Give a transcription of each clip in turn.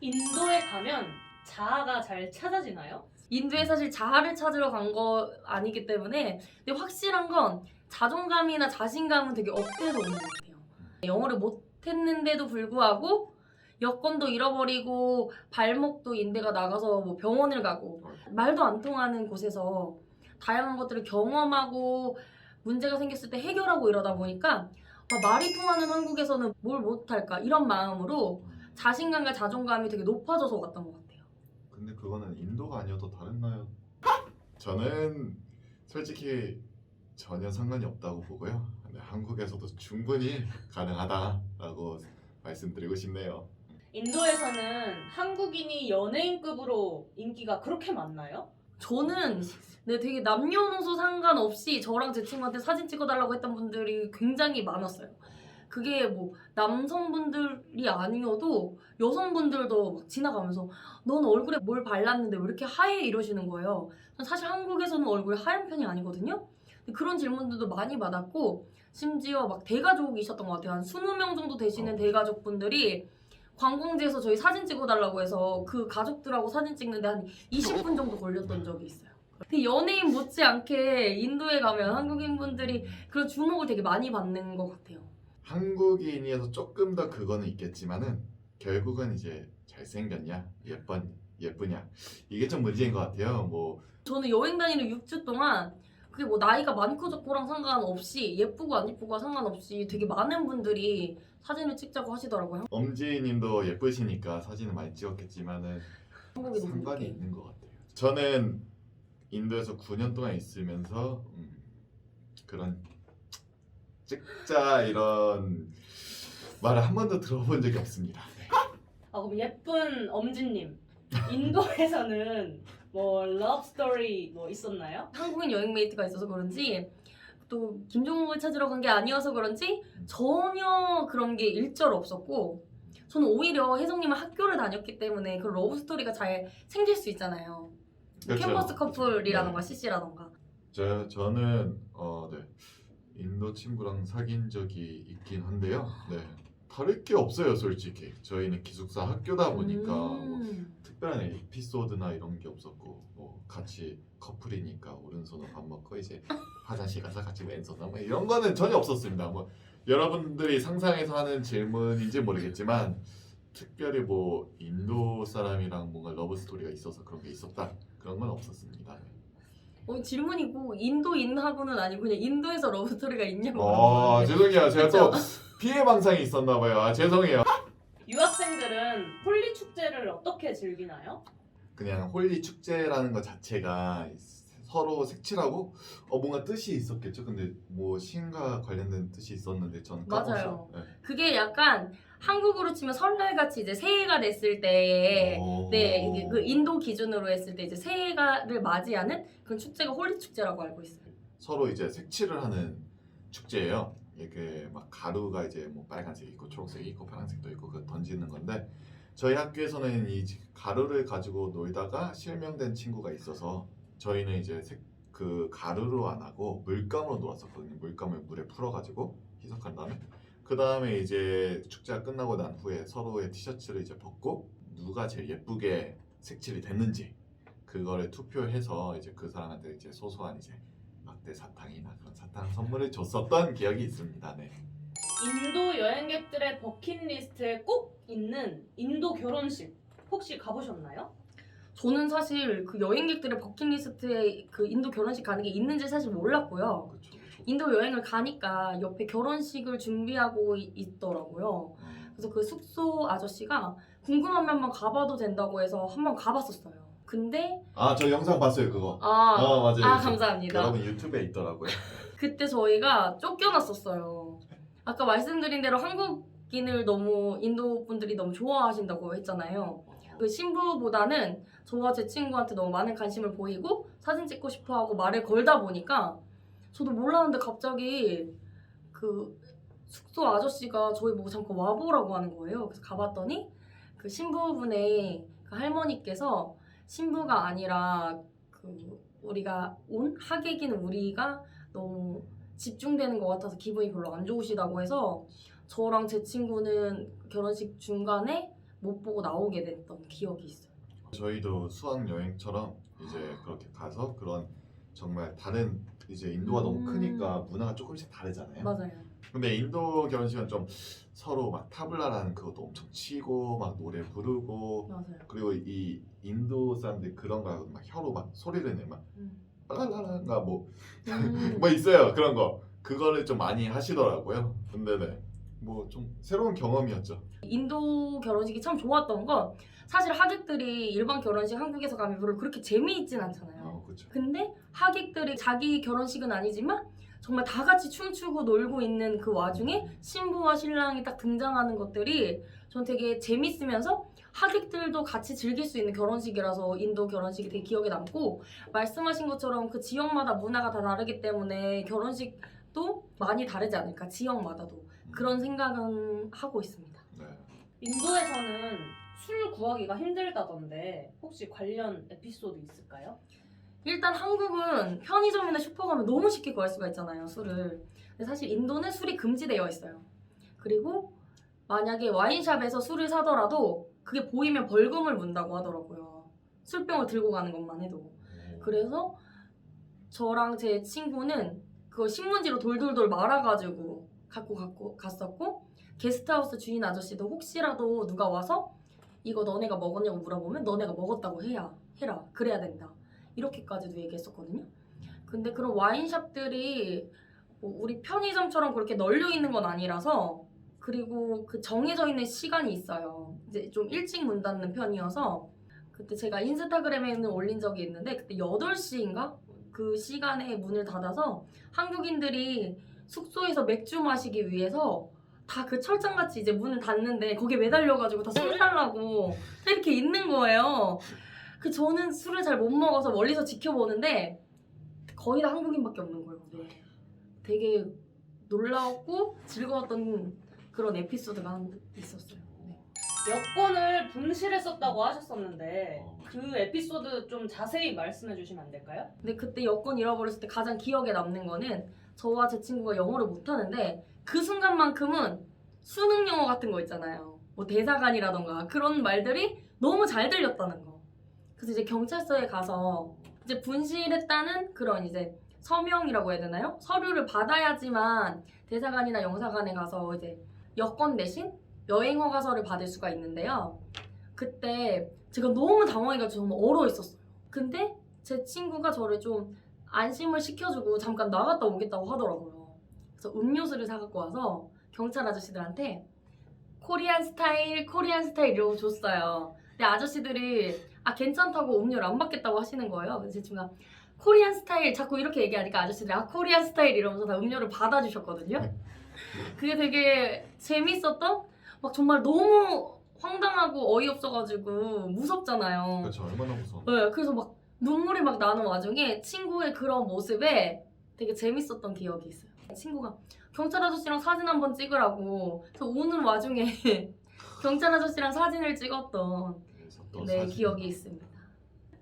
인도에 가면 자아가 잘 찾아지나요? 인도에 사실 자아를 찾으러 간 거 아니기 때문에 근데 확실한 건 자존감이나 자신감은 되게 업돼서 오는 것 같아요. 영어를 못했는데도 불구하고 여권도 잃어버리고 발목도 인대가 나가서 뭐 병원을 가고 말도 안 통하는 곳에서 다양한 것들을 경험하고 문제가 생겼을 때 해결하고 이러다 보니까 아, 말이 통하는 한국에서는 뭘 못할까 이런 마음으로 자신감과 자존감이 되게 높아져서 왔던 것 같아요. 근데 그거는 인도가 아니어도 다른 나라. 저는 솔직히 전혀 상관이 없다고 보고요. 근데 한국에서도 충분히 가능하다라고 말씀드리고 싶네요. 인도에서는 한국인이 연예인급으로 인기가 그렇게 많나요? 저는 네, 되게 남녀노소 상관없이 저랑 제 친구한테 사진 찍어달라고 했던 분들이 굉장히 많았어요. 그게 뭐 남성분들이 아니어도 여성분들도 막 지나가면서 넌 얼굴에 뭘 발랐는데 왜 이렇게 하얘 이러시는 거예요. 전 사실 한국에서는 얼굴이 하얀 편이 아니거든요. 그런 질문들도 많이 받았고 심지어 막 대가족이셨던 것 같아요. 한 20명 정도 되시는 어. 대가족분들이 관광지에서 저희 사진 찍어달라고 해서 그 가족들하고 사진 찍는데 한 20분 정도 걸렸던 적이 있어요. 근데 연예인 못지않게 인도에 가면 한국인 분들이 그런 주목을 되게 많이 받는 것 같아요. 한국인이어서 조금 더 그거는 있겠지만은 결국은 이제 잘생겼냐 예쁜 예쁘냐 이게 좀 문제인 것 같아요. 뭐 저는 여행 다니는 6주 동안 그게 뭐 나이가 많고 적고랑 상관없이 예쁘고 안 예쁘고 상관없이 되게 많은 분들이 사진을 찍자고 하시더라고요. 엄지님도 예쁘시니까 사진을 많이 찍었겠지만은 한국이 너무 상관이. 있는 것 같아요. 저는 인도에서 9년 동안 있으면서 음, 그런 찍자 이런 말을 한 번도 들어본 적이 없습니다. 네. 아 그럼 예쁜 엄지님 인도에서는 뭐 러브 스토리 뭐 있었나요? 한국인 여행 메이트가 있어서 그런지 또 김종국을 찾으러 간 게 아니어서 그런지 전혀 그런 게 일절 없었고 저는 오히려 혜성님은 학교를 다녔기 때문에 그런 러브 스토리가 잘 생길 수 있잖아요. 그렇죠. 캠퍼스 커플이라던가 CC라던가. 저 저는 어, 네. 인도 친구랑 사귄 적이 있긴 한데요. 네. 다를 게 없어요, 솔직히. 저희는 기숙사 학교다 보니까 뭐 음. 특별한 에피소드나 이런 게 없었고 뭐 같이 커플이니까 오른손으로 밥 먹고 이제 화장실 가서 같이 왼손으로 뭐 이런 거는 전혀 없었습니다. 뭐 여러분들이 상상해서 하는 질문인지 모르겠지만 특별히 뭐 인도 사람이랑 뭔가 러브 스토리가 있어서 그런 게 있었다 그런 건 없었습니다. 어, 질문이고 인도인하고는 아니고 그냥 인도에서 러브 스토리가 있냐고. 아. 죄송해요 제가 또? 피해 방상이 있었나 봐요. 아 죄송해요. 유학생들은 홀리 축제를 어떻게 즐기나요? 그냥 홀리 축제라는 것 자체가 서로 색칠하고 어 뭔가 뜻이 있었겠죠. 근데 뭐 신과 관련된 뜻이 있었는데 저는. 맞아요. 네. 그게 약간 한국으로 치면 설날같이 이제 새해가 됐을 때 오. 네, 이게 그 인도 기준으로 했을 때 이제 새해가를 맞이하는 그런 축제가 홀리 축제라고 알고 있어요. 서로 이제 색칠을 하는 축제예요. 이게 막 가루가 이제 뭐 빨간색 있고 초록색 있고 파란색도 있고 그 던지는 건데 저희 학교에서는 이 가루를 가지고 놀다가 실명된 친구가 있어서 저희는 이제 색, 그 가루로 안 하고 물감으로 놀았었거든요. 물감을 물에 풀어가지고 희석한 다음에 그 다음에 이제 축제가 끝나고 난 후에 서로의 티셔츠를 이제 벗고 누가 제일 예쁘게 색칠이 됐는지 그거를 투표해서 이제 그 사람한테 이제 소소한 이제 막대 사탕이나 그런 사탕 선물을 줬었던 기억이 있습니다. 네. 인도 여행객들의 버킷리스트에 꼭 있는 인도 결혼식 혹시 가보셨나요? 저는 사실 그 여행객들의 버킷리스트에 그 인도 결혼식 가는 게 있는지 사실 몰랐고요. 그렇죠. 인도 여행을 가니까 옆에 결혼식을 준비하고 이- 있더라고요. 음, 그래서 그 숙소 아저씨가 궁금하면 한번 가봐도 된다고 해서 한번 가봤었어요. 근데 아 저 영상 봤어요 그거. 아, 어 맞아요. 아 그- 감사합니다. 여러분 유튜브에 있더라고요. 그때 저희가 쫓겨났었어요. 아까 말씀드린 대로 한국인을 너무 인도 분들이 너무 좋아하신다고 했잖아요. 그 신부보다는 저와 제 친구한테 너무 많은 관심을 보이고 사진 찍고 싶어 하고 말을 걸다 보니까 저도 몰랐는데 갑자기 그 숙소 아저씨가 저희 보고 잠깐 와보라고 하는 거예요. 그래서 가봤더니 그 신부분의 그 할머니께서 신부가 아니라 그 우리가 온 하객인 우리가 너무 집중되는 것 같아서 기분이 별로 안 좋으시다고 해서 저랑 제 친구는 결혼식 중간에 못 보고 나오게 됐던 기억이 있어요. 저희도 수학 여행처럼 이제 그렇게 가서 그런 정말 다른 이제 인도가 너무 음. 크니까 문화가 조금씩 다르잖아요. 맞아요. 근데 인도 결혼식은 좀 서로 막 타블라라는 그것도 엄청 치고 막 노래 부르고 맞아요. 그리고 이 인도 사람들이 그런 거 막 혀로 막 소리를 내막 음. 빨랄랄라가 뭐, 음. 뭐 있어요 그런 거 그거를 좀 많이 하시더라고요. 근데 네. 뭐 좀 새로운 경험이었죠. 인도 결혼식이 참 좋았던 건 사실 하객들이 일반 결혼식 한국에서 가면 별로 그렇게 재미있진 않잖아요. 어, 그렇죠. 근데 하객들이 자기 결혼식은 아니지만 정말 다 같이 춤추고 놀고 있는 그 와중에 신부와 신랑이 딱 등장하는 것들이 전 되게 재밌으면서 하객들도 같이 즐길 수 있는 결혼식이라서 인도 결혼식이 되게 기억에 남고 말씀하신 것처럼 그 지역마다 문화가 다 다르기 때문에 결혼식도 많이 다르지 않을까 지역마다도 그런 생각은 하고 있습니다. 네. 인도에서는 술 구하기가 힘들다던데 혹시 관련 에피소드 있을까요? 일단 한국은 편의점이나 슈퍼 가면 너무 쉽게 구할 수가 있잖아요 술을. 근데 사실 인도는 술이 금지되어 있어요. 그리고 만약에 와인샵에서 술을 사더라도 그게 보이면 벌금을 문다고 하더라고요. 술병을 들고 가는 것만 해도. 그래서 저랑 제 친구는 그거 신문지로 돌돌돌 말아가지고 갖고 갖고 갔었고 게스트하우스 주인 아저씨도 혹시라도 누가 와서 이거 너네가 먹었냐고 물어보면 너네가 먹었다고 해야 해라. 그래야 된다 이렇게까지도 얘기했었거든요. 근데 그런 와인샵들이 뭐 우리 편의점처럼 그렇게 널려 있는 건 아니라서 그리고 그 정해져 있는 시간이 있어요. 이제 좀 일찍 문 닫는 편이어서 그때 제가 인스타그램에는 올린 적이 있는데 그때 8시인가? 그 시간에 문을 닫아서 한국인들이 숙소에서 맥주 마시기 위해서 다 그 철장같이 이제 문을 닫는데 거기에 매달려가지고 다술 살라고 이렇게 있는 거예요. 그 저는 술을 잘 못 먹어서 멀리서 지켜보는데 거의 다 한국인밖에 없는 거예요. 거기에. 되게 놀라웠고 즐거웠던 그런 에피소드가 한- 있었어요. 네. 여권을 분실했었다고 하셨었는데 어. 그 에피소드 좀 자세히 말씀해 주시면 안 될까요? 근데 그때 여권 잃어버렸을 때 가장 기억에 남는 거는 저와 제 친구가 영어를 못하는데 그 순간만큼은 수능 영어 같은 거 있잖아요. 뭐 대사관이라던가 그런 말들이 너무 잘 들렸다는 거. 그래서 이제 경찰서에 가서 이제 분실했다는 그런 이제 서명이라고 해야 되나요? 서류를 받아야지만 대사관이나 영사관에 가서 이제 여권 대신 여행 허가서를 받을 수가 있는데요. 그때 제가 너무 당황해가지고 정말 얼어 있었어요. 근데 제 친구가 저를 좀 안심을 시켜주고 잠깐 나갔다 오겠다고 하더라고요. 그래서 음료수를 사갖고 와서 경찰 아저씨들한테 코리안 스타일, 코리안 스타일 이러고 줬어요. 근데 아저씨들이 아 괜찮다고 음료를 안 받겠다고 하시는 거예요. 그래서 제 친구가 코리안 스타일 자꾸 이렇게 얘기하니까 아저씨들이 아 코리안 스타일 이러면서 다 음료를 받아주셨거든요. 그게 되게 재밌었던 막 정말 너무 황당하고 어이없어가지고 무섭잖아요. 그렇죠. 얼마나 무서워. 네, 그래서 막 눈물이 막 나는 와중에 친구의 그런 모습에 되게 재밌었던 기억이 있어요. 친구가 경찰 아저씨랑 사진 한번 찍으라고 그래서 오는 와중에 경찰 아저씨랑 사진을 찍었던 또 네, 사진. 기억이 있습니다.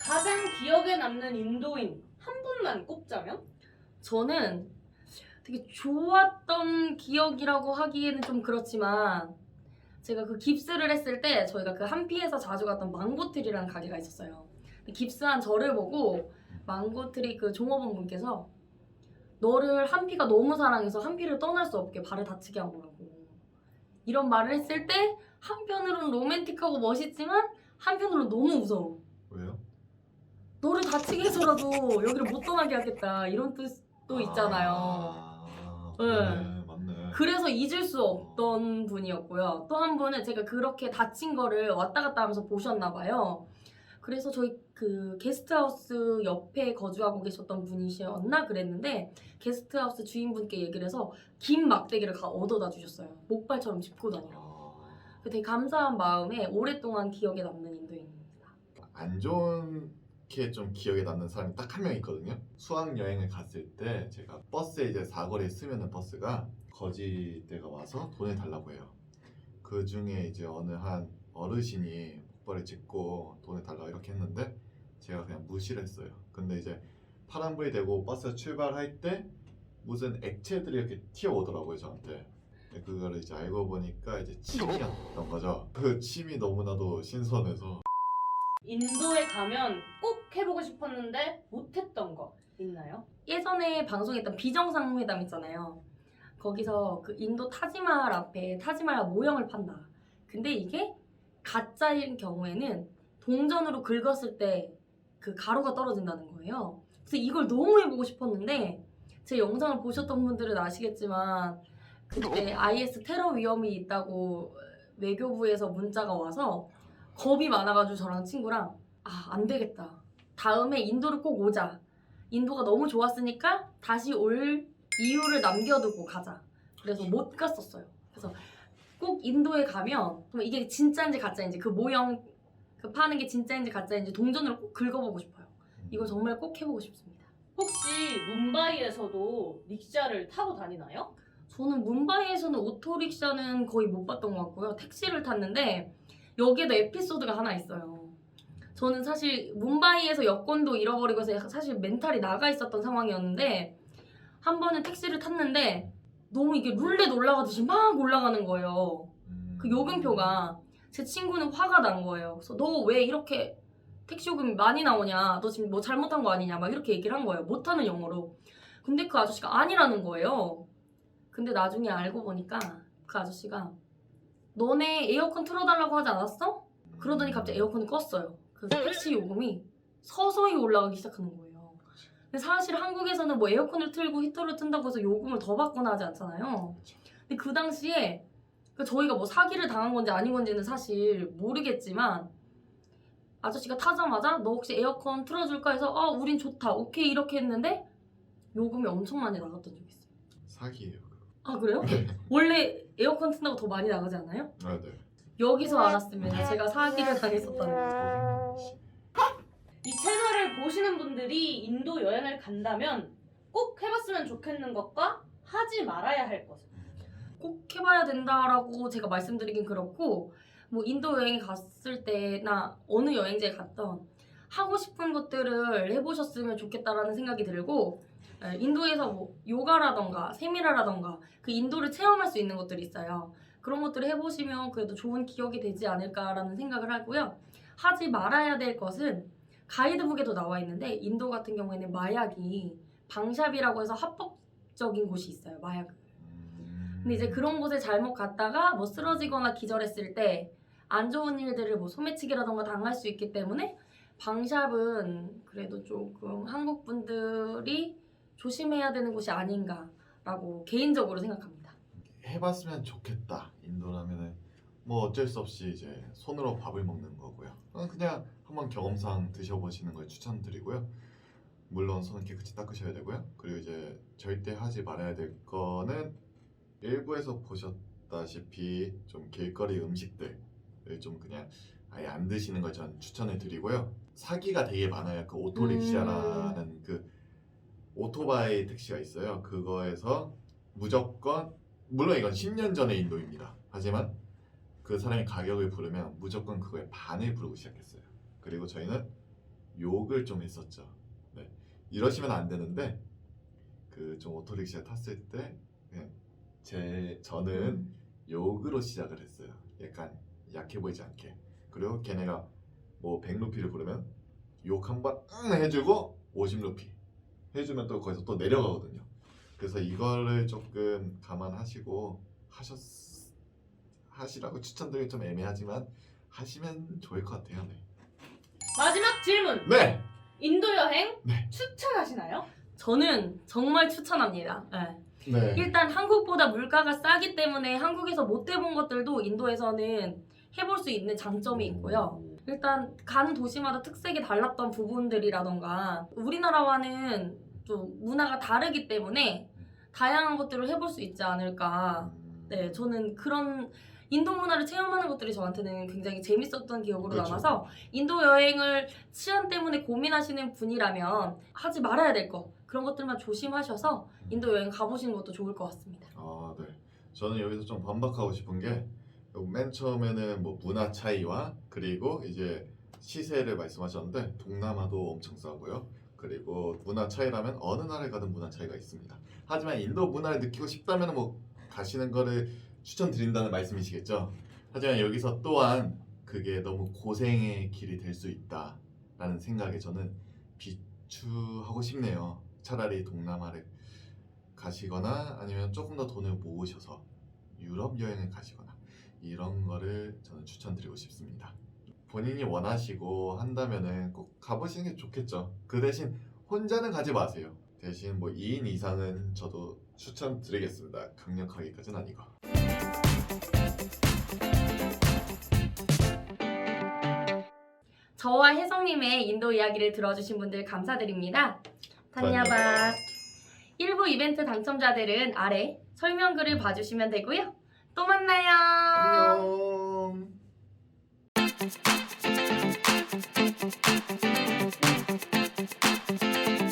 가장 기억에 남는 인도인 한 분만 꼽자면? 저는 되게 좋았던 기억이라고 하기에는 좀 그렇지만 제가 그 깁스를 했을 때 저희가 그 한피에서 자주 갔던 망고트리라는 가게가 있었어요. 근데 깁스한 저를 보고 망고트리 그 종업원 분께서 너를 한피가 너무 사랑해서 한피를 떠날 수 없게 발을 다치게 한 거라고 이런 말을 했을 때 한편으로는 로맨틱하고 멋있지만 한편으로는 너무 무서워. 왜요? 너를 다치게 해서라도 여기를 못 떠나게 하겠다 이런 뜻도 있잖아요. 아, 네. 네, 맞네. 그래서 잊을 수 없던 분이었고요. 또 한 분은 제가 그렇게 다친 거를 왔다 갔다 하면서 보셨나 봐요. 그래서 저희 그 게스트하우스 옆에 거주하고 계셨던 분이셨나 그랬는데 게스트하우스 주인분께 얘기를 해서 긴 막대기를 가 얻어다 주셨어요. 목발처럼 짚고 다니라고. 아, 되게 감사한 마음에 오랫동안 기억에 남는 인도인입니다. 안 좋게 좀 기억에 남는 사람이 딱 한 명 있거든요. 수학 여행을 갔을 때 제가 버스에 이제 사거리에 쓰면은 버스가 거지대가 와서 돈을 달라고 해요. 그 중에 이제 어느 한 어르신이 목발을 짚고 돈을 달라고 이렇게 했는데 제가 그냥 무시를 했어요. 근데 이제 파란불이 되고 버스가 출발할 때 무슨 액체들이 이렇게 튀어오더라고요 저한테. 그거를 이제 알고 보니까 이제 침이었던 거죠. 그 침이 너무나도 신선해서 인도에 가면 꼭 해보고 싶었는데 못했던 거 있나요? 예전에 방송했던 비정상회담 있잖아요. 거기서 그 인도 타지말 앞에 타지말 모형을 판다. 근데 이게 가짜인 경우에는 동전으로 긁었을 때 그 가루가 떨어진다는 거예요. 그래서 이걸 너무 해보고 싶었는데 제 영상을 보셨던 분들은 아시겠지만 그때 IS 테러 위험이 있다고 외교부에서 문자가 와서 겁이 많아가지고 저랑 친구랑 아 안 되겠다. 다음에 인도를 꼭 오자. 인도가 너무 좋았으니까 다시 올 이유를 남겨두고 가자. 그래서 못 갔었어요. 그래서 꼭 인도에 가면 이게 진짜인지 가짜인지 그 모형 그 파는 게 진짜인지 가짜인지 동전으로 꼭 긁어보고 싶어요. 이거 정말 꼭 해보고 싶습니다. 혹시 뭄바이에서도 릭샤를 타고 다니나요? 저는 뭄바이에서는 오토릭샤는 거의 못 봤던 것 같고요. 택시를 탔는데 여기에도 에피소드가 하나 있어요. 저는 사실 뭄바이에서 여권도 잃어버리고 해서 사실 멘탈이 나가 있었던 상황이었는데 한 번은 택시를 탔는데 너무 이게 룰렛 올라가듯이 막 올라가는 거예요. 음, 그 요금표가 제 친구는 화가 난 거예요. 그래서 너 왜 이렇게 택시 요금이 많이 나오냐? 너 지금 뭐 잘못한 거 아니냐? 막 이렇게 얘기를 한 거예요. 못하는 영어로. 근데 그 아저씨가 아니라는 거예요. 근데 나중에 알고 보니까 그 아저씨가 너네 에어컨 틀어달라고 하지 않았어? 그러더니 갑자기 에어컨을 껐어요. 그래서 택시 요금이 서서히 올라가기 시작하는 거예요. 근데 사실 한국에서는 뭐 에어컨을 틀고 히터를 튼다고 해서 요금을 더 받거나 하지 않잖아요. 근데 그 당시에 그 저희가 뭐 사기를 당한 건지 아닌 건지는 사실 모르겠지만 아저씨가 타자마자 너 혹시 에어컨 틀어줄까 해서 아 우린 좋다 오케이 이렇게 했는데 요금이 엄청 많이 나갔던 적이 있어요. 사기예요. 아 그래요? 원래 에어컨 튼다고 더 많이 나가지 않아요? 아 네. 여기서 알았으면 제가 사기를 당했었다는 거. 이 채널을 보시는 분들이 인도 여행을 간다면 꼭 해봤으면 좋겠는 것과 하지 말아야 할 것은 꼭 해봐야 된다라고 제가 말씀드리긴 그렇고 뭐 인도 여행 갔을 때나 어느 여행지에 갔던 하고 싶은 것들을 해보셨으면 좋겠다라는 생각이 들고 에, 인도에서 뭐 요가라던가 세미라라던가 그 인도를 체험할 수 있는 것들이 있어요. 그런 것들을 해보시면 그래도 좋은 기억이 되지 않을까라는 생각을 하고요. 하지 말아야 될 것은 가이드북에도 나와 있는데 인도 같은 경우에는 마약이 방샵이라고 해서 합법적인 곳이 있어요. 마약 음. 근데 이제 그런 곳에 잘못 갔다가 뭐 쓰러지거나 기절했을 때 안 좋은 일들을 뭐 소매치기라던가 당할 수 있기 때문에 방샵은 그래도 조금 한국 분들이 조심해야 되는 곳이 아닌가라고 개인적으로 생각합니다. 해봤으면 좋겠다. 인도라면은 뭐 어쩔 수 없이 이제 손으로 밥을 먹는 거고요. 어, 그냥 한번 경험상 드셔보시는 걸 추천드리고요. 물론 손은 깨끗이 닦으셔야 되고요. 그리고 이제 절대 하지 말아야 될 거는 일부에서 보셨다시피 좀 길거리 음식들을 좀 그냥 아예 안 드시는 걸 전 추천해 드리고요. 사기가 되게 많아요. 그 오토릭샤라는 그 오토바이 택시가 있어요. 그거에서 무조건 물론 이건 10년 전의 인도입니다. 하지만 그 사람이 가격을 부르면 무조건 그거의 반을 부르고 시작했어요. 그리고 저희는 욕을 좀 했었죠. 네. 이러시면 안 되는데 그 좀 오토릭샤 탔을 때 그냥 제 저는 욕으로 시작을 했어요. 약간 약해 보이지 않게. 그리고 걔네가 뭐 100루피를 부르면 욕 한 번 응 해주고 50루피 해주면 또 거기서 또 내려가거든요. 그래서 이거를 조금 감안하시고 하셨 하시라고 추천드리기 좀 애매하지만 하시면 좋을 것 같아요. 네. 마지막 질문 네. 인도 여행 네. 추천하시나요? 저는 정말 추천합니다. 네. 네. 일단 한국보다 물가가 싸기 때문에 한국에서 못 해본 것들도 인도에서는 해볼 수 있는 장점이 있고요. 일단 간 도시마다 특색이 달랐던 부분들이라던가 우리나라와는 좀 문화가 다르기 때문에 다양한 것들을 해볼 수 있지 않을까. 음, 네, 저는 그런 인도 문화를 체험하는 것들이 저한테는 굉장히 재밌었던 기억으로 그렇죠. 남아서 인도 여행을 치안 때문에 고민하시는 분이라면 하지 말아야 될 거 그런 것들만 조심하셔서 인도 여행 가보시는 것도 좋을 것 같습니다. 아, 네. 저는 여기서 좀 반박하고 싶은 게 맨 처음에는 뭐 문화 차이와 그리고 이제 시세를 말씀하셨는데 동남아도 엄청 싸고요. 그리고 문화 차이라면 어느 나라에 가든 문화 차이가 있습니다. 하지만 인도 문화를 느끼고 싶다면 뭐 가시는 거를 추천드린다는 말씀이시겠죠. 하지만 여기서 또한 그게 너무 고생의 길이 될 수 있다라는 생각에 저는 비추하고 싶네요. 차라리 동남아를 가시거나 아니면 조금 더 돈을 모으셔서 유럽 여행을 가시거나 이런 거를 저는 추천드리고 싶습니다. 본인이 원하시고 한다면은 꼭 가보시는 게 좋겠죠. 그 대신 혼자는 가지 마세요. 대신 뭐 2인 이상은 저도 추천드리겠습니다. 강력하게까지는 아니고. 저와 혜성님의 인도 이야기를 들어주신 분들 감사드립니다. 단야바 1부 이벤트 당첨자들은 아래 설명글을 봐주시면 되고요. 또 만나요. 안녕. Thank you.